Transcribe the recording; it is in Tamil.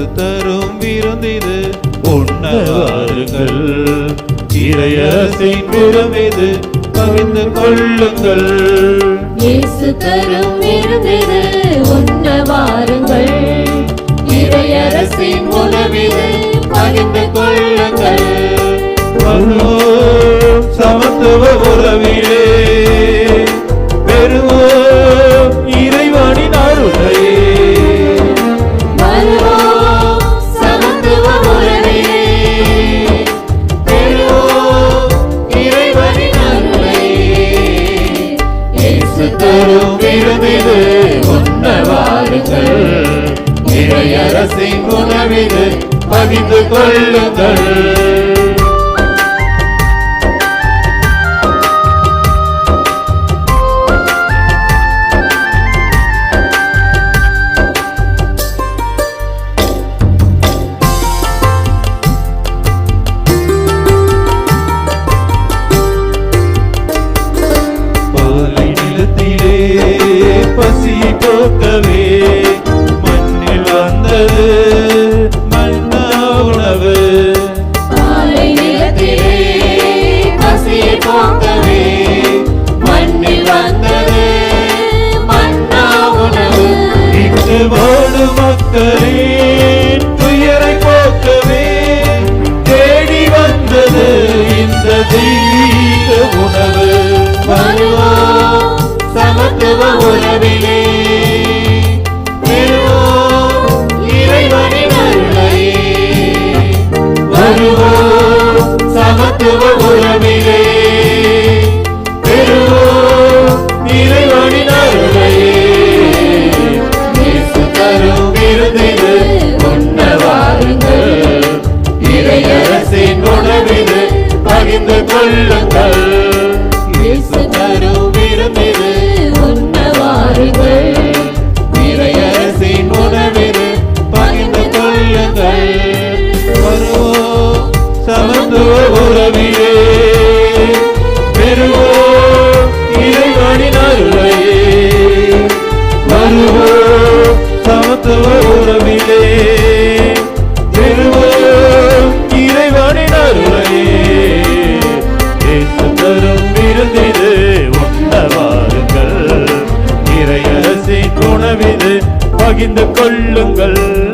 அரசு தரும் விருந்திது உண்ண வாருங்கள். இளையரசின் விரும்பிது பகிர்ந்து கொள்ளுங்கள். இயேசு தரும் விருந்திது இறையரசின் உணவினை பகிர்ந்து கொள்ளுங்கள். பசியை போக்கவே வந்தது மன்னா உணவு. பாலை நிலத்திலே பசியை போக்கவே மண்ணில் வந்தது மன்னா உணவு. இங்கு வாழும் மக்களின் துயரை போக்கவே தேடி வந்தது இந்த தெய்வீக உணவு. வருவோம் சமத்துவ உறவிலே. பகிர்ந்து கொள்ளுங்கள்.